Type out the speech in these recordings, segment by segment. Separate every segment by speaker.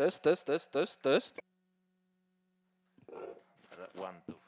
Speaker 1: Test, test, test, test, test.
Speaker 2: One, two,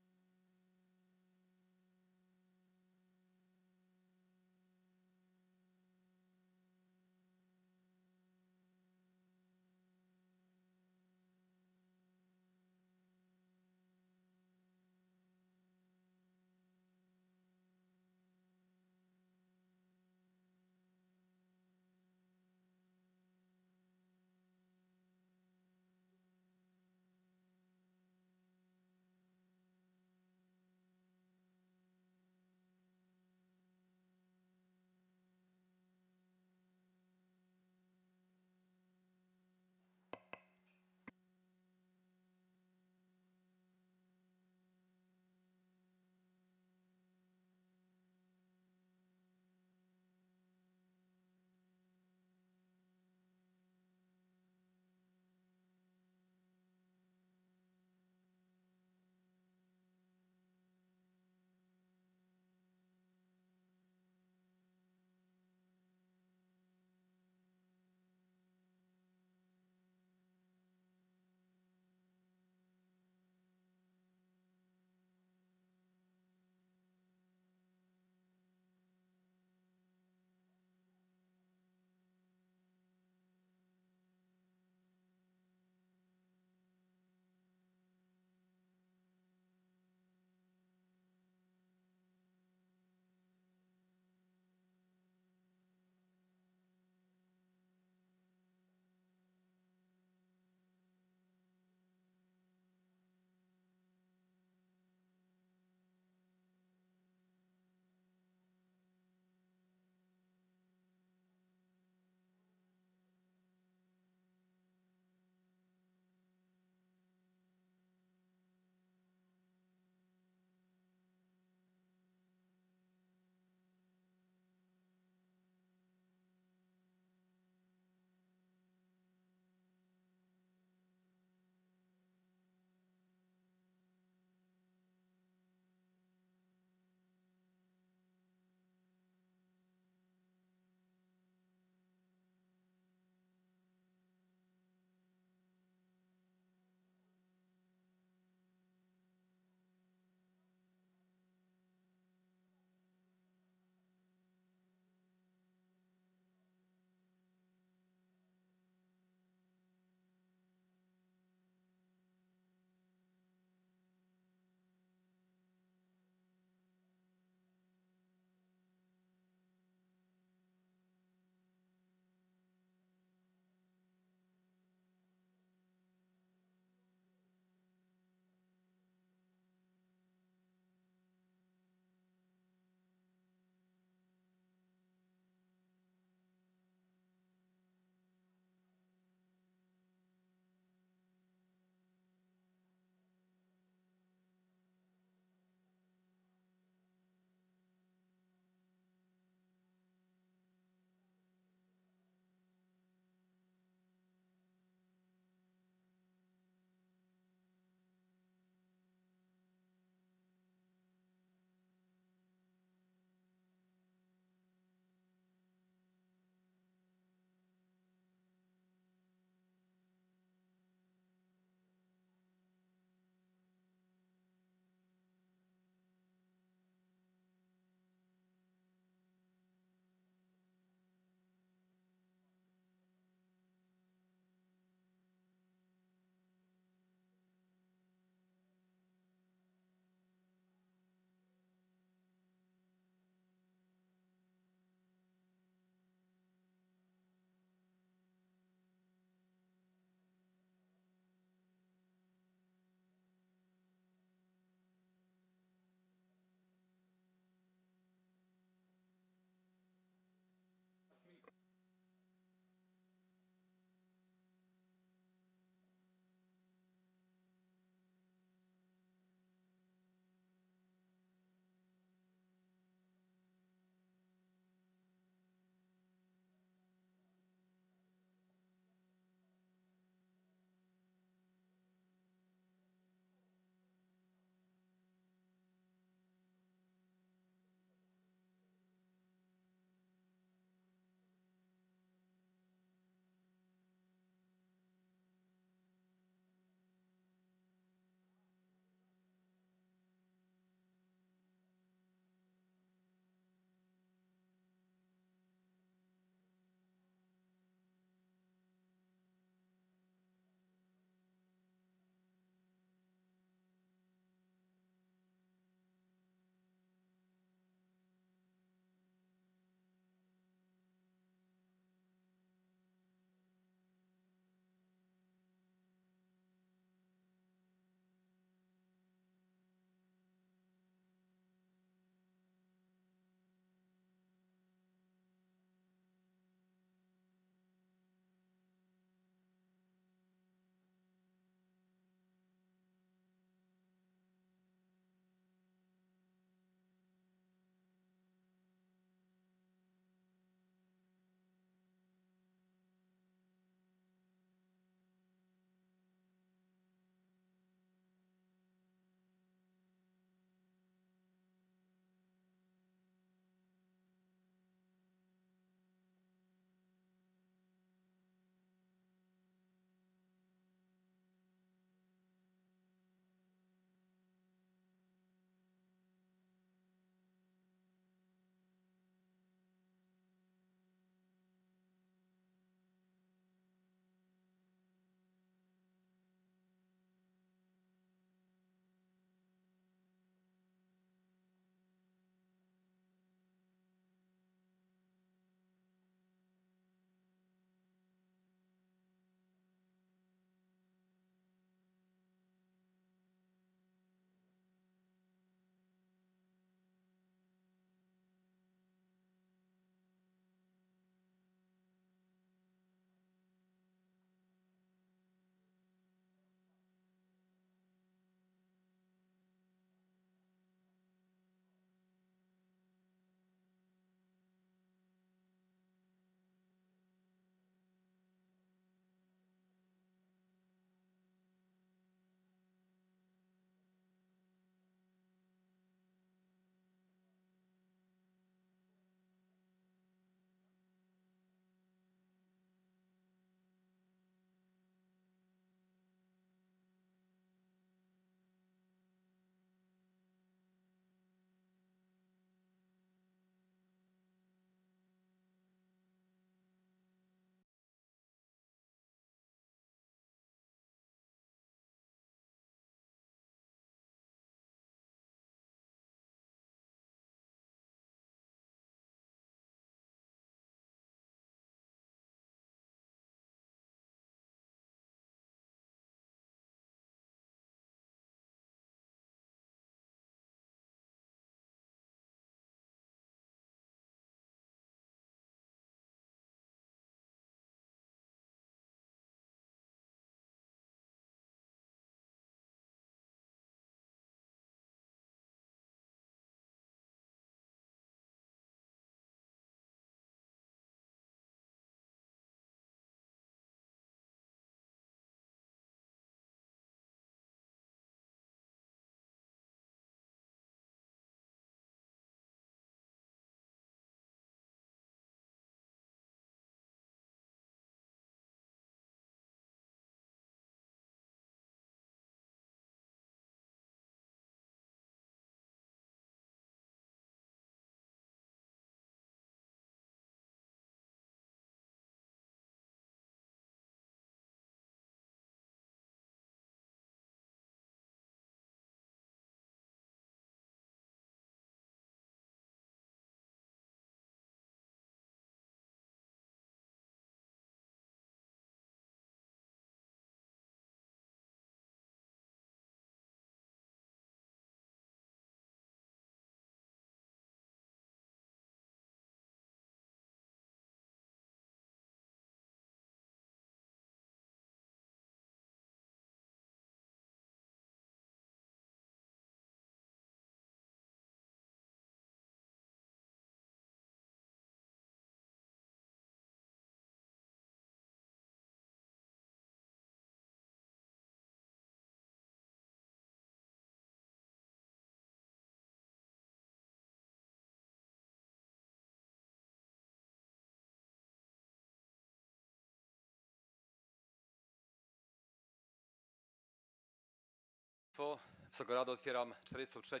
Speaker 3: Państwo, Wysoka Rado, otwieram 43.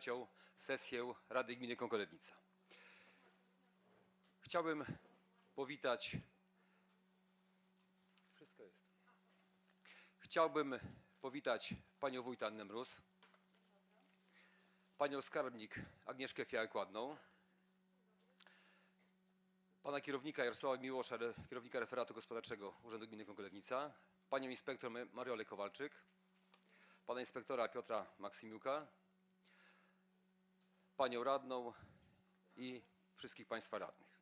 Speaker 3: sesję Rady Gminy Konkolewnica. Chciałbym powitać... Wszystko jest. Chciałbym powitać Panią Wójt Annę Mróz, Panią Skarbnik Agnieszkę Fiałek-Ładną, Pana kierownika Jarosława Miłosza, kierownika referatu gospodarczego Urzędu Gminy Konkolewnica, Panią inspektor Ma- Mariolę Kowalczyk, pana inspektora Piotra Maksymiuka, panią radną i wszystkich państwa radnych.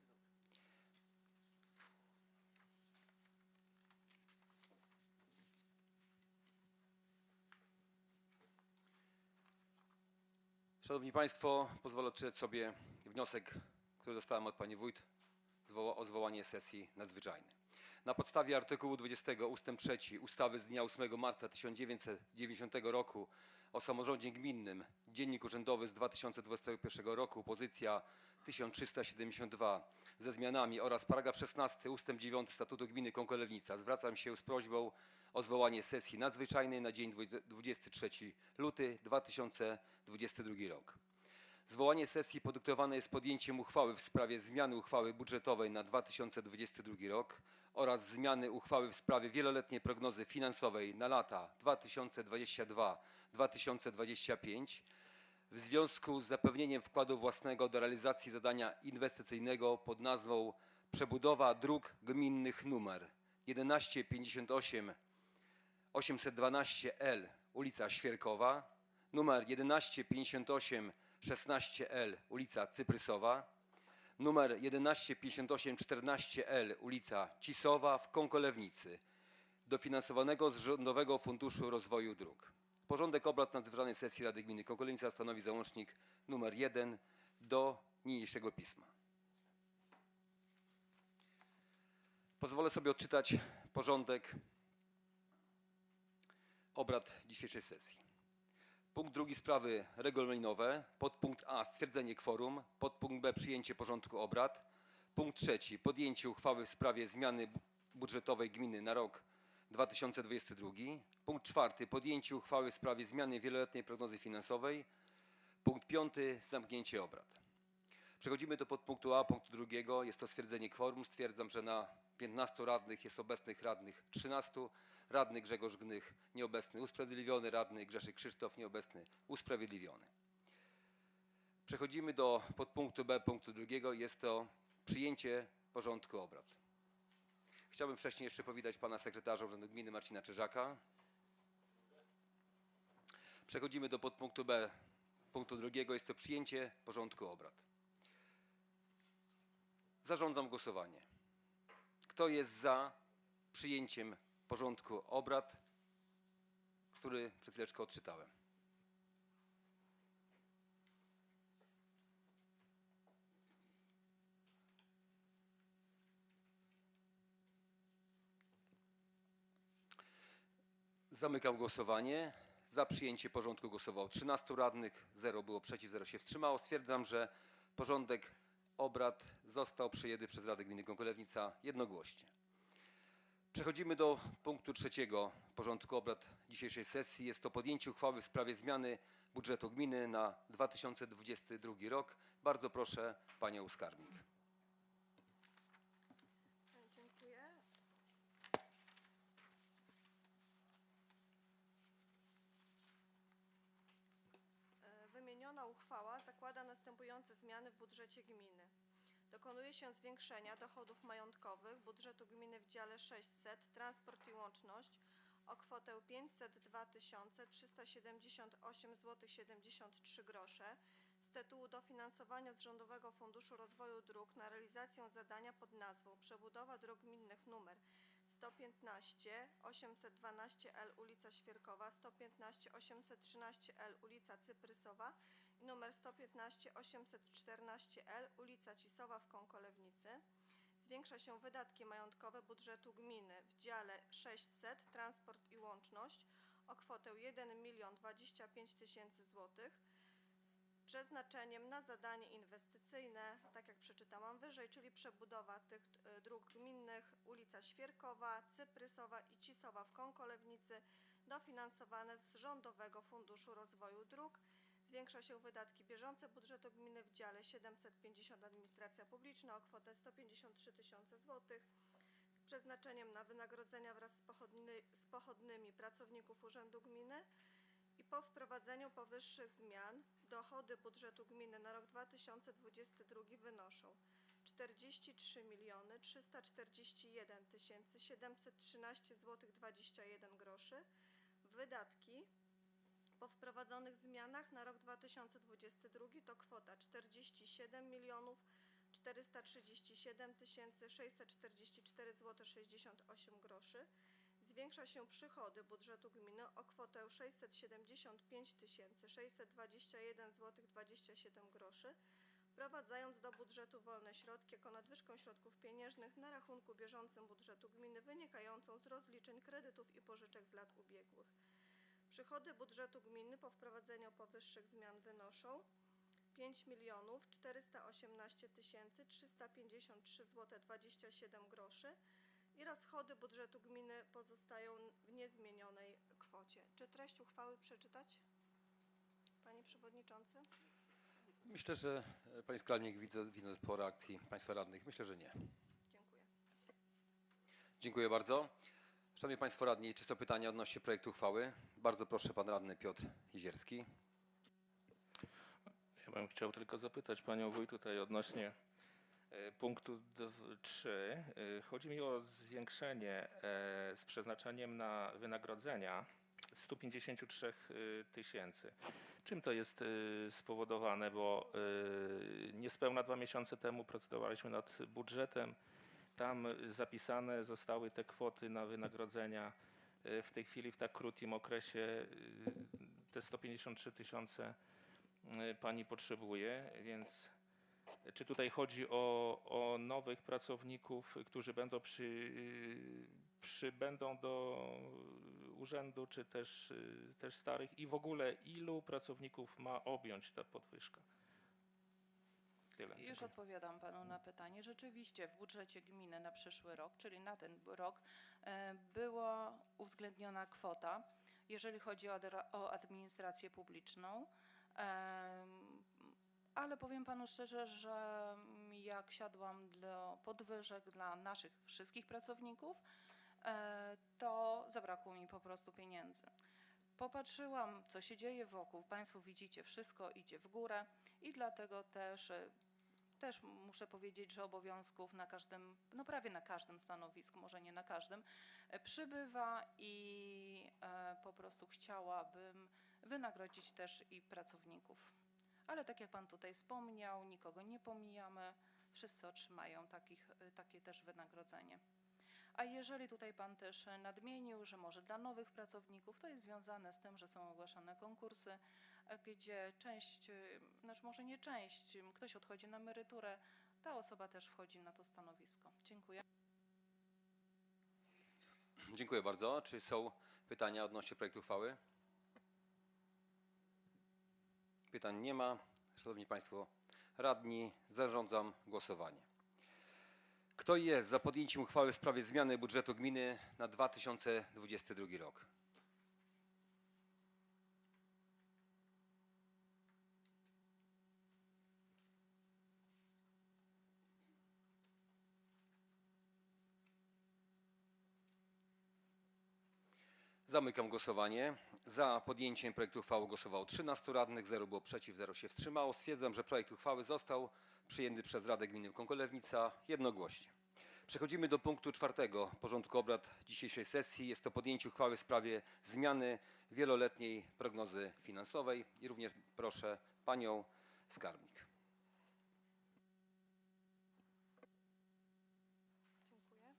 Speaker 3: Szanowni Państwo, pozwolę odczytać sobie wniosek, który dostałem od Pani Wójt o zwołanie sesji nadzwyczajnej. Na podstawie artykułu 20 ust. 3 ustawy z dnia 8 marca 1990 roku o samorządzie gminnym, Dziennik Urzędowy z 2021 roku, pozycja 1372 ze zmianami oraz paragraf 16 ust. 9 Statutu Gminy Konkolewnica zwracam się z prośbą o zwołanie sesji nadzwyczajnej na dzień 23 luty 2022 rok. Zwołanie sesji podyktowane jest podjęciem uchwały w sprawie zmiany uchwały budżetowej na 2022 rok oraz zmiany uchwały w sprawie wieloletniej prognozy finansowej na lata 2022-2025 w związku z zapewnieniem wkładu własnego do realizacji zadania inwestycyjnego pod nazwą Przebudowa dróg gminnych numer 1158 812L ulica Świerkowa, numer 1158 16L ulica Cyprysowa, numer 1158 14L ulica Cisowa w Konkolewnicy, dofinansowanego z Rządowego Funduszu Rozwoju Dróg. Porządek obrad nadzwyczajnej sesji Rady Gminy Konkolewnica stanowi załącznik numer 1 do niniejszego pisma. Pozwolę sobie odczytać porządek obrad dzisiejszej sesji. Punkt drugi sprawy regulaminowe. Podpunkt A stwierdzenie kworum. Podpunkt B przyjęcie porządku obrad. Punkt trzeci podjęcie uchwały w sprawie zmiany bu- budżetowej gminy na rok 2022. Punkt czwarty podjęcie uchwały w sprawie zmiany wieloletniej prognozy finansowej. Punkt piąty zamknięcie obrad. Przechodzimy do podpunktu A, punktu drugiego. Jest to stwierdzenie kworum. Stwierdzam, że na 15 radnych jest obecnych radnych 13. Radny Grzegorz Gnych nieobecny, usprawiedliwiony. Radny Grzeszek Krzysztof nieobecny, usprawiedliwiony. Przechodzimy do podpunktu B, punktu drugiego. Jest to przyjęcie porządku obrad. Chciałbym wcześniej jeszcze powitać pana sekretarza Urzędu Gminy Marcina Czyżaka. Przechodzimy do podpunktu B, punktu drugiego. Jest to przyjęcie porządku obrad. Zarządzam głosowanie. Kto jest za przyjęciem porządku obrad, który przed chwileczką odczytałem? Zamykam głosowanie. Za przyjęcie porządku głosowało 13 radnych, 0 było przeciw, 0 się wstrzymało. Stwierdzam, że porządek obrad został przyjęty przez Radę Gminy Konkolewnica jednogłośnie. Przechodzimy do punktu trzeciego porządku obrad dzisiejszej sesji. Jest to podjęcie uchwały w sprawie zmiany budżetu gminy na 2022 rok. Bardzo proszę panią skarbnik.
Speaker 4: Dziękuję. E, Wymieniona uchwała zakłada następujące zmiany w budżecie gminy. Dokonuje się zwiększenia dochodów majątkowych budżetu gminy w dziale 600 Transport i łączność o kwotę 502 378 zł 73 grosze z tytułu dofinansowania z Rządowego Funduszu Rozwoju Dróg na realizację zadania pod nazwą Przebudowa dróg gminnych numer 115 812L ulica Świerkowa, 115 813L ulica Cyprysowa numer 115 814L ulica Cisowa w Konkolewnicy. Zwiększa się wydatki majątkowe budżetu gminy w dziale 600 Transport i łączność o kwotę 1 milion 25 tysięcy złotych z przeznaczeniem na zadanie inwestycyjne, tak jak przeczytałam wyżej, czyli przebudowa tych e, dróg gminnych ulica Świerkowa, Cyprysowa i Cisowa w Konkolewnicy dofinansowane z Rządowego Funduszu Rozwoju Dróg. Zwiększa się wydatki bieżące budżetu gminy w dziale 750 Administracja Publiczna o kwotę 153 tysiące złotych z przeznaczeniem na wynagrodzenia wraz z, pochodny, z pochodnymi pracowników Urzędu Gminy i po wprowadzeniu powyższych zmian dochody budżetu gminy na rok 2022 wynoszą 43 miliony 341 tysięcy 713 zł 21 groszy. Wydatki po wprowadzonych zmianach na rok 2022 to kwota 47 milionów 437 tysięcy 644 zł 68 groszy. Zwiększa się przychody budżetu gminy o kwotę 675 tysięcy 621 zł 27 groszy, wprowadzając do budżetu wolne środki jako nadwyżkę środków pieniężnych na rachunku bieżącym budżetu gminy wynikającą z rozliczeń kredytów i pożyczek z lat ubiegłych. Przychody budżetu gminy po wprowadzeniu powyższych zmian wynoszą 5 milionów 418 tysięcy 353 zł 27 groszy i rozchody budżetu gminy pozostają w niezmienionej kwocie. Czy treść uchwały przeczytać? Panie Przewodniczący?
Speaker 3: Myślę, że Pani Sklarnik, widzę, widząc po reakcji Państwa radnych, myślę, że nie.
Speaker 4: Dziękuję.
Speaker 3: Dziękuję bardzo. Szanowni Państwo radni, czy są pytania odnośnie projektu uchwały? Bardzo proszę, Pan Radny Piotr Jezierski.
Speaker 5: Ja bym chciał tylko zapytać panią wójt tutaj odnośnie e, punktu 3. Chodzi mi o zwiększenie e, z przeznaczeniem na wynagrodzenia 153 e, tysięcy. Czym to jest e, spowodowane? Bo e, niespełna dwa miesiące temu procedowaliśmy nad budżetem. Tam zapisane zostały te kwoty na wynagrodzenia. E, W tej chwili w tak krótkim okresie e, te 153 tysiące y, pani potrzebuje, więc czy tutaj chodzi o, o nowych pracowników, którzy będą przy, przybędą do urzędu, czy też, y, też starych i w ogóle ilu pracowników ma objąć ta podwyżka? Tyle.
Speaker 6: Już
Speaker 5: dziękuję.
Speaker 6: odpowiadam panu na pytanie. Rzeczywiście w budżecie gminy na przyszły rok, czyli na ten rok, e, była uwzględniona kwota, jeżeli chodzi o administrację publiczną. Em, Ale powiem panu szczerze, że jak siadłam do podwyżek dla naszych wszystkich pracowników, e, to zabrakło mi po prostu pieniędzy. Popatrzyłam, co się dzieje wokół. Państwo widzicie, wszystko idzie w górę i dlatego też e, też muszę powiedzieć, że obowiązków na każdym, no prawie na każdym stanowisku, może nie na każdym, e, przybywa i e, po prostu chciałabym wynagrodzić też i pracowników. Ale tak jak Pan tutaj wspomniał, nikogo nie pomijamy, wszyscy otrzymają takich, e, takie też wynagrodzenie. A jeżeli tutaj Pan też nadmienił, że może dla nowych pracowników, to jest związane z tym, że są ogłaszane konkursy, gdzie część, e, znaczy może nie część, m, ktoś odchodzi na emeryturę, ta osoba też wchodzi na to stanowisko. Dziękuję.
Speaker 3: Dziękuję bardzo. Czy są pytania odnośnie projektu uchwały? Pytań nie ma. Szanowni Państwo radni, zarządzam głosowanie. Kto jest za podjęciem uchwały w sprawie zmiany budżetu gminy na 2022 rok? Zamykam głosowanie. Za podjęciem projektu uchwały głosowało 13 radnych, 0 było przeciw, 0 się wstrzymało. Stwierdzam, że projekt uchwały został przyjęty przez Radę Gminy Konkolewnica jednogłośnie. Przechodzimy do punktu czwartego porządku obrad dzisiejszej sesji. Jest to podjęcie uchwały w sprawie zmiany wieloletniej prognozy finansowej i również proszę panią skarbnik.
Speaker 4: Dziękuję.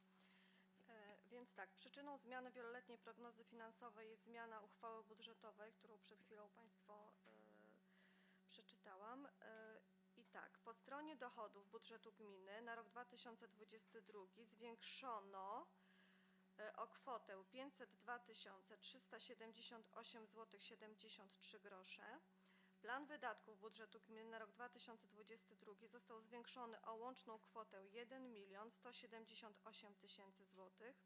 Speaker 4: E, Więc tak, przyczyną zmiany wieloletniej prognozy finansowej jest zmiana uchwały budżetowej, którą przed chwilą Państwo e, przeczytałam. E, I tak, po stronie dochodów budżetu gminy na rok 2022 zwiększono e, o kwotę 502 378 zł 73 grosze. Plan wydatków budżetu gminy na rok 2022 został zwiększony o łączną kwotę 1 milion 178 tysięcy złotych.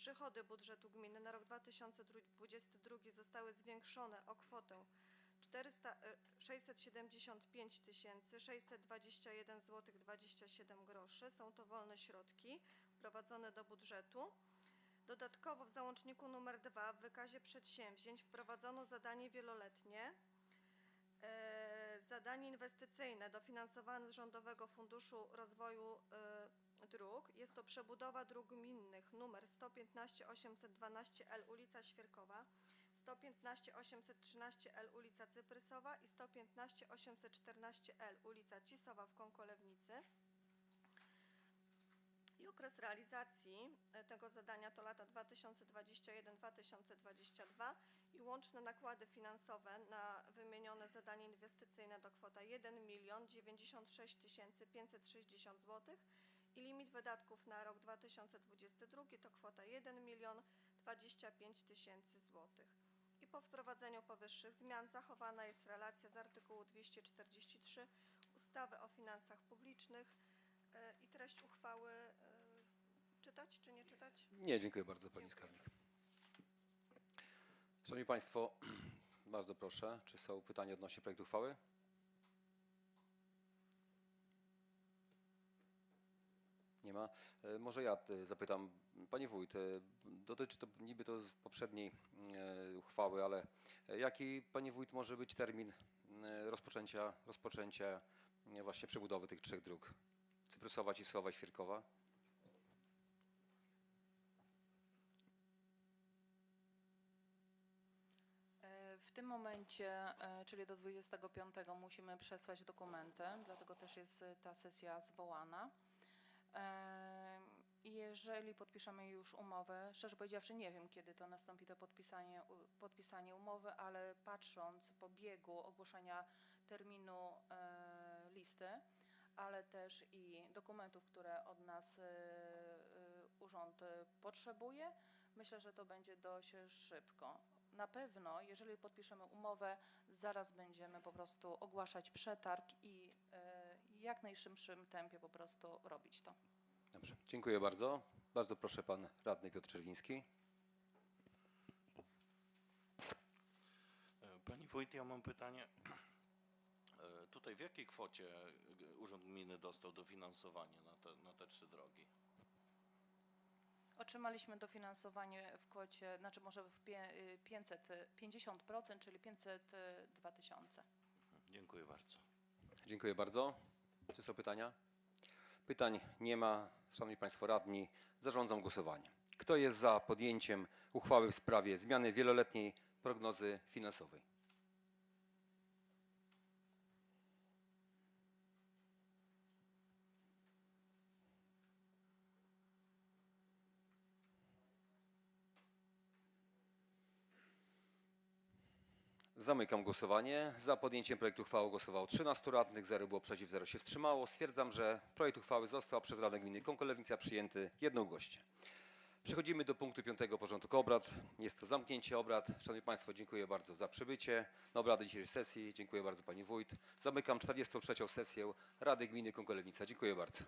Speaker 4: Przychody budżetu gminy na rok 2022 zostały zwiększone o kwotę 400, e, 675 621 zł 27 groszy. Są to wolne środki wprowadzone do budżetu. Dodatkowo w załączniku nr 2 w wykazie przedsięwzięć wprowadzono zadanie wieloletnie. E, Zadanie inwestycyjne dofinansowane z Rządowego Funduszu Rozwoju e, Dróg. Jest to przebudowa dróg gminnych nr 115 812L ulica Świerkowa, 115 813L ulica Cyprysowa i 115 814L ulica Cisowa w Kąkolewnicy. I okres realizacji e, tego zadania to lata 2021-2022 i łączne nakłady finansowe na wymienione zadanie inwestycyjne to kwota 1 milion 96 560 zł i limit wydatków na rok 2022 to kwota 1 milion 25 tysięcy złotych. I po wprowadzeniu powyższych zmian zachowana jest relacja z artykułu 243 ustawy o finansach publicznych e, i treść uchwały e, czytać czy nie czytać?
Speaker 3: Nie, dziękuję bardzo pani skarbnik. Szanowni Państwo, bardzo proszę, czy są pytania odnośnie projektu uchwały? Nie ma. E, Może ja e, zapytam, Panie Wójt, e, dotyczy to niby to z poprzedniej uchwały, ale jaki, Panie Wójt, może być termin rozpoczęcia, rozpoczęcia właśnie przebudowy tych trzech dróg? Cyprusowa, Cisłowa i Świerkowa?
Speaker 6: W tym momencie, czyli do 25, musimy przesłać dokumenty, dlatego też jest ta sesja zwołana. Jeżeli podpiszemy już umowę, szczerze powiedziawszy nie wiem, kiedy to nastąpi to podpisanie, podpisanie umowy, ale patrząc po biegu ogłoszenia terminu e, listy, ale też i dokumentów, które od nas e, e, urząd potrzebuje, myślę, że to będzie dość szybko. Na pewno, jeżeli podpiszemy umowę, zaraz będziemy po prostu ogłaszać przetarg i jak najszybszym tempie po prostu robić to.
Speaker 3: Dobrze, dziękuję bardzo. Bardzo proszę pan radny Piotr Czerwiński.
Speaker 7: Pani wójt, ja mam pytanie. E, Tutaj w jakiej kwocie e, Urząd Gminy dostał dofinansowanie na te, na te trzy drogi?
Speaker 6: Otrzymaliśmy dofinansowanie w kwocie, znaczy może w pie- y, 500, y, 50%, czyli 502 tysiące.
Speaker 7: Mhm, Dziękuję bardzo.
Speaker 3: Dziękuję bardzo. Czy są pytania? Pytań nie ma. Szanowni Państwo radni, zarządzam głosowanie. Kto jest za podjęciem uchwały w sprawie zmiany wieloletniej prognozy finansowej? Zamykam głosowanie. Za podjęciem projektu uchwały głosowało 13 radnych, 0 było przeciw, 0 się wstrzymało. Stwierdzam, że projekt uchwały został przez Radę Gminy Konkolewnica przyjęty jednogłośnie. Przechodzimy do punktu piątego porządku obrad. Jest to zamknięcie obrad. Szanowni Państwo, dziękuję bardzo za przybycie na obrady dzisiejszej sesji. Dziękuję bardzo Pani Wójt. Zamykam 43. sesję Rady Gminy Konkolewnica. Dziękuję bardzo.